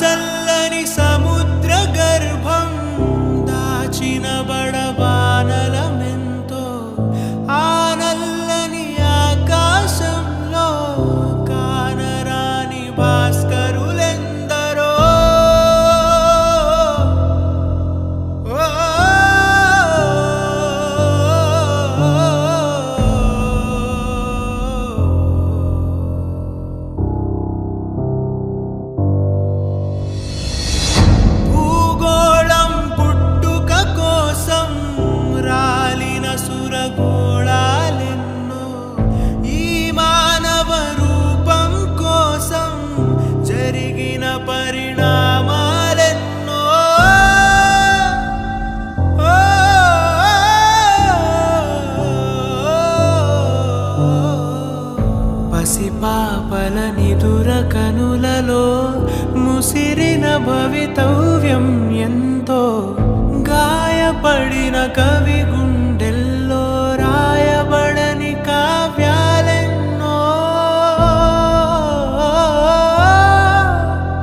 చల్లని సముద్ర గర్భం దాచిన పరిణామాలెన్నో. పసిపాపల నిదుర కనులలో ముసిరిన భవితవ్యం ఎంతో గాయపడిన క